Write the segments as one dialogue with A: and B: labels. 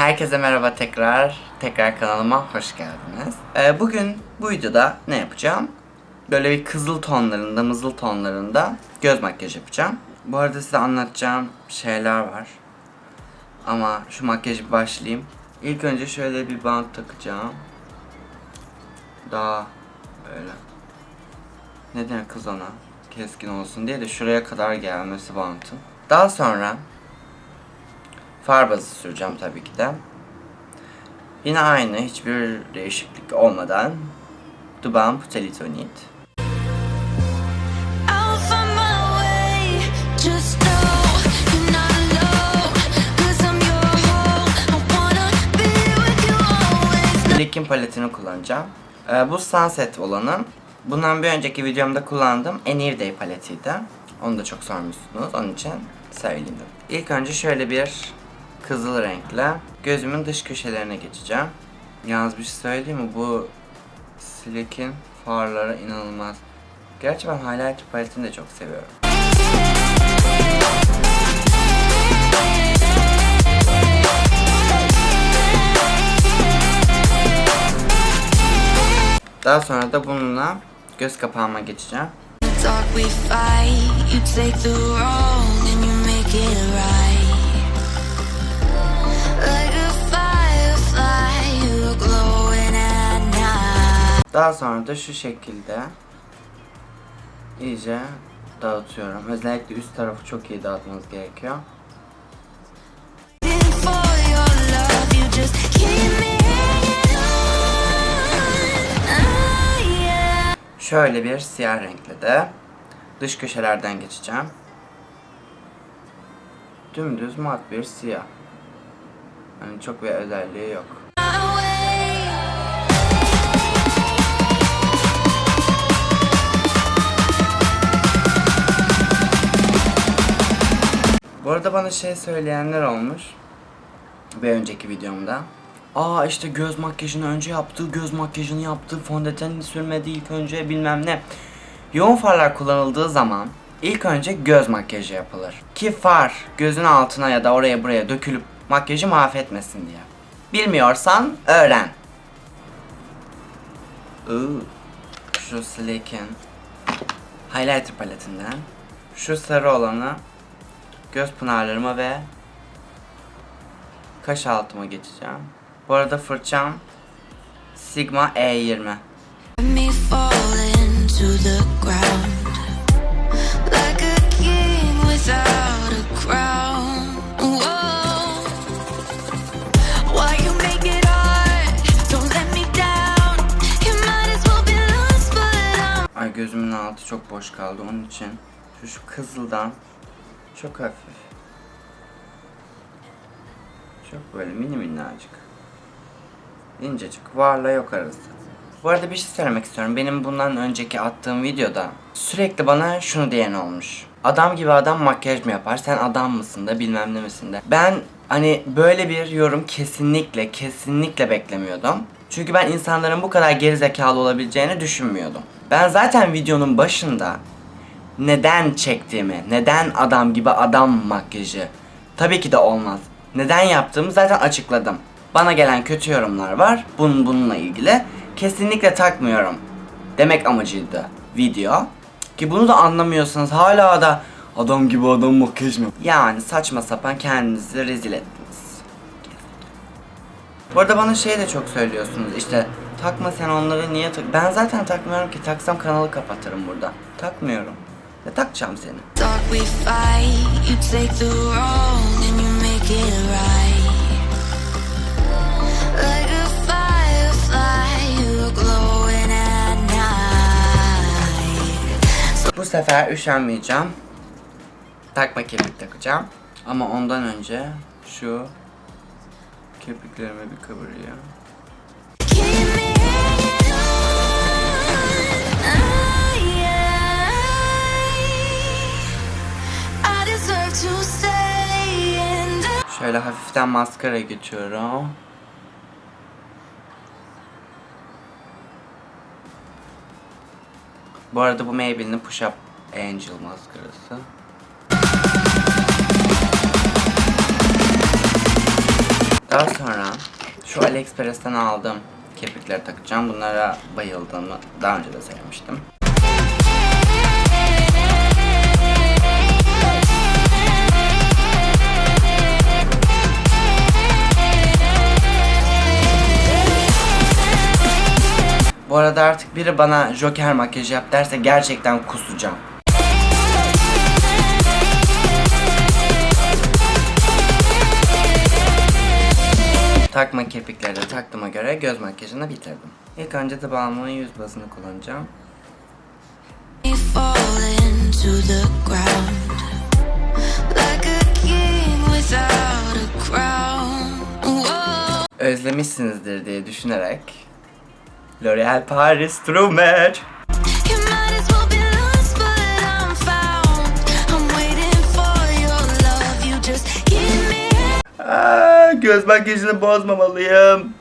A: Herkese merhaba tekrar. Tekrar kanalıma hoş geldiniz. Ee, bugün bu videoda ne yapacağım? Böyle bir kızıl tonlarında, mızıl tonlarında göz makyajı yapacağım. Bu arada size anlatacağım şeyler var. Ama şu makyajı başlayayım. İlk önce şöyle bir bant takacağım. Daha böyle. Neden kız ona? Keskin olsun diye de şuraya kadar gelmesi bantın. Daha sonra far bazı süreceğim tabii ki de. Yine aynı hiçbir değişiklik olmadan dudağım putelitonit. Likin paletini kullanacağım. Ee, bu Sunset olanın. Bundan bir önceki videomda kullandığım Any Day paletiydi. Onu da çok sormuşsunuz. Onun için söyleyeyim dedim. İlk önce şöyle bir kızıl renkle gözümün dış köşelerine geçeceğim. Yalnız bir şey söyleyeyim mi? Bu Slick'in farları inanılmaz. Gerçi ben highlighter paletini de çok seviyorum. Daha sonra da bununla göz kapağıma geçeceğim.
B: Dark fight. You take the wrong and you make it right.
A: Daha sonra da şu şekilde iyice dağıtıyorum. Özellikle üst tarafı çok iyi dağıtmanız gerekiyor. Şöyle bir siyah renkle de dış köşelerden geçeceğim. Dümdüz mat bir siyah. Yani çok bir özelliği yok. Bu arada bana şey söyleyenler olmuş. Bir önceki videomda. Aa işte göz makyajını önce yaptı, göz makyajını yaptı, fondötenini sürmedi ilk önce bilmem ne. Yoğun farlar kullanıldığı zaman ilk önce göz makyajı yapılır. Ki far gözün altına ya da oraya buraya dökülüp makyajı mahvetmesin diye. Bilmiyorsan öğren. Iı, şu Slick'in highlighter paletinden şu sarı olanı göz pınarlarıma ve kaş altıma geçeceğim. Bu arada fırçam Sigma E20.
B: Let me fall into the ground like a king without a crown. Whoa. Why you make it hard? Don't let me down. You might as well be lost, but I'm
A: Ay gözümün altı çok boş kaldı onun için şu, şu kızıldan çok hafif. Çok böyle mini minnacık. İncecik. Varla yok arası. Bu arada bir şey söylemek istiyorum. Benim bundan önceki attığım videoda sürekli bana şunu diyen olmuş. Adam gibi adam makyaj mı yapar? Sen adam mısın da bilmem ne misin de. Ben hani böyle bir yorum kesinlikle kesinlikle beklemiyordum. Çünkü ben insanların bu kadar gerizekalı olabileceğini düşünmüyordum. Ben zaten videonun başında neden çektiğimi, neden adam gibi adam makyajı tabii ki de olmaz. Neden yaptığımı zaten açıkladım. Bana gelen kötü yorumlar var bunun bununla ilgili. Kesinlikle takmıyorum demek amacıydı video. Ki bunu da anlamıyorsanız hala da adam gibi adam makyaj mı? Yani saçma sapan kendinizi rezil ettiniz. Bu arada bana şey de çok söylüyorsunuz işte takma sen onları niye tak... Ben zaten takmıyorum ki taksam kanalı kapatırım burada. Takmıyorum. Ne takacağım seni?
B: dark we fight. You take the wrong and you make it right. Like a firefly, you're glowing at night.
A: Bu sefer üşenmeyeceğim. Takma kepik takacağım. Ama ondan önce şu kirpiklerimi bir kıvırayım. Şöyle hafiften maskara geçiyorum. Bu arada bu Maybelline'in Push Up Angel maskarası. Daha sonra şu AliExpress'ten aldığım kirpikleri takacağım. Bunlara bayıldığımı daha önce de söylemiştim. Arada artık biri bana Joker makyajı yap derse gerçekten kusacağım. Takma kirpikleri de taktığıma göre göz makyajını bitirdim. İlk önce balmumun yüz bazını kullanacağım. Özlemişsinizdir diye düşünerek L'Oreal Paris True Match. Aa, göz makyajını bozmamalıyım.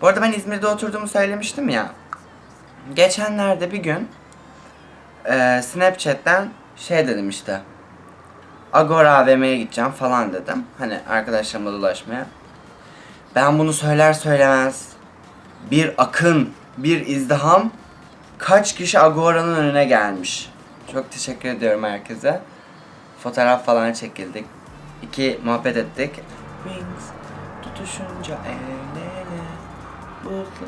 A: Bu arada ben İzmir'de oturduğumu söylemiştim ya. Geçenlerde bir gün eee, Snapchat'ten şey dedim işte. Agora AVM'ye gideceğim falan dedim. Hani arkadaşlarımla dolaşmaya. Ben bunu söyler söylemez bir akın, bir izdiham kaç kişi Agora'nın önüne gelmiş. Çok teşekkür ediyorum herkese. Fotoğraf falan çekildik. İki muhabbet ettik. Wings tutuşunca el ele mutlu.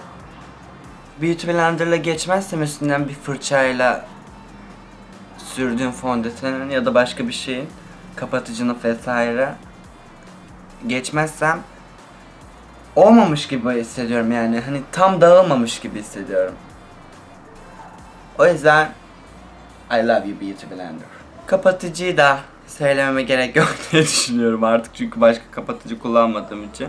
A: Beauty Blender'la geçmezsem üstünden bir fırçayla sürdüğüm fondötenin ya da başka bir şeyin kapatıcını vesaire geçmezsem olmamış gibi hissediyorum yani hani tam dağılmamış gibi hissediyorum. O yüzden I love you Beauty Blender. Kapatıcıyı da söylememe gerek yok diye düşünüyorum artık çünkü başka kapatıcı kullanmadığım için.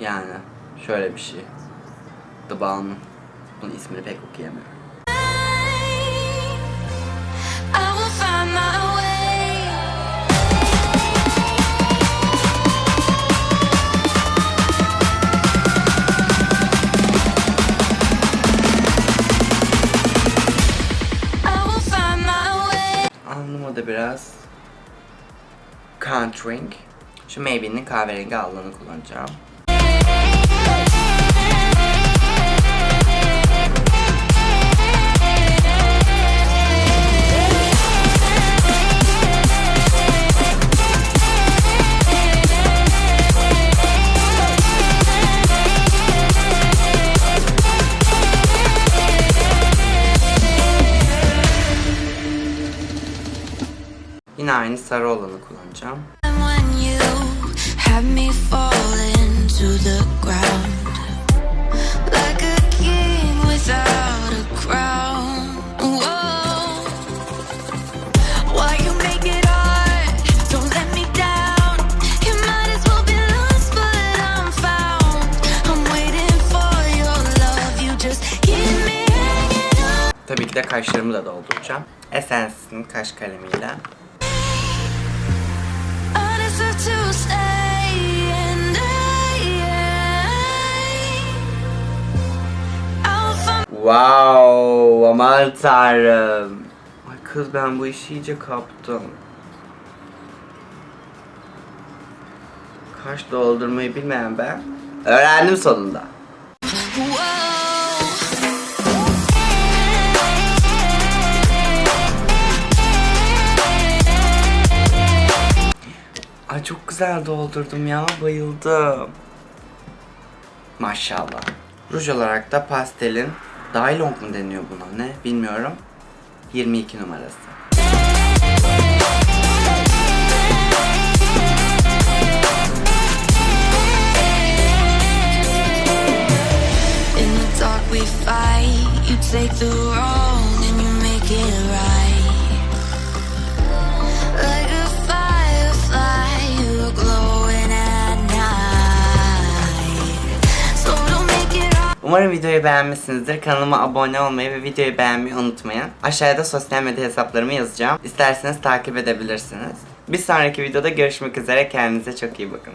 A: Yani şöyle bir şey. The Balm. Bunun ismini pek okuyamıyorum. Alnıma da biraz Contouring. Şu Maybelline'in kahverengi allığını kullanacağım.
B: Hanging on.
A: Tabii ki de kaşlarımı da dolduracağım. Essence'in kaş kalemiyle. Wow, aman tanrım. Ay kız ben bu işi iyice kaptım. Kaş doldurmayı bilmeyen ben. Öğrendim sonunda. Ay çok güzel doldurdum ya, bayıldım. Maşallah. Ruj olarak da pastelin Dailong mu deniyor buna ne bilmiyorum. 22 numarası.
B: In the dark we fight. You take the wrong
A: Umarım videoyu beğenmişsinizdir. Kanalıma abone olmayı ve videoyu beğenmeyi unutmayın. Aşağıda sosyal medya hesaplarımı yazacağım. İsterseniz takip edebilirsiniz. Bir sonraki videoda görüşmek üzere. Kendinize çok iyi bakın.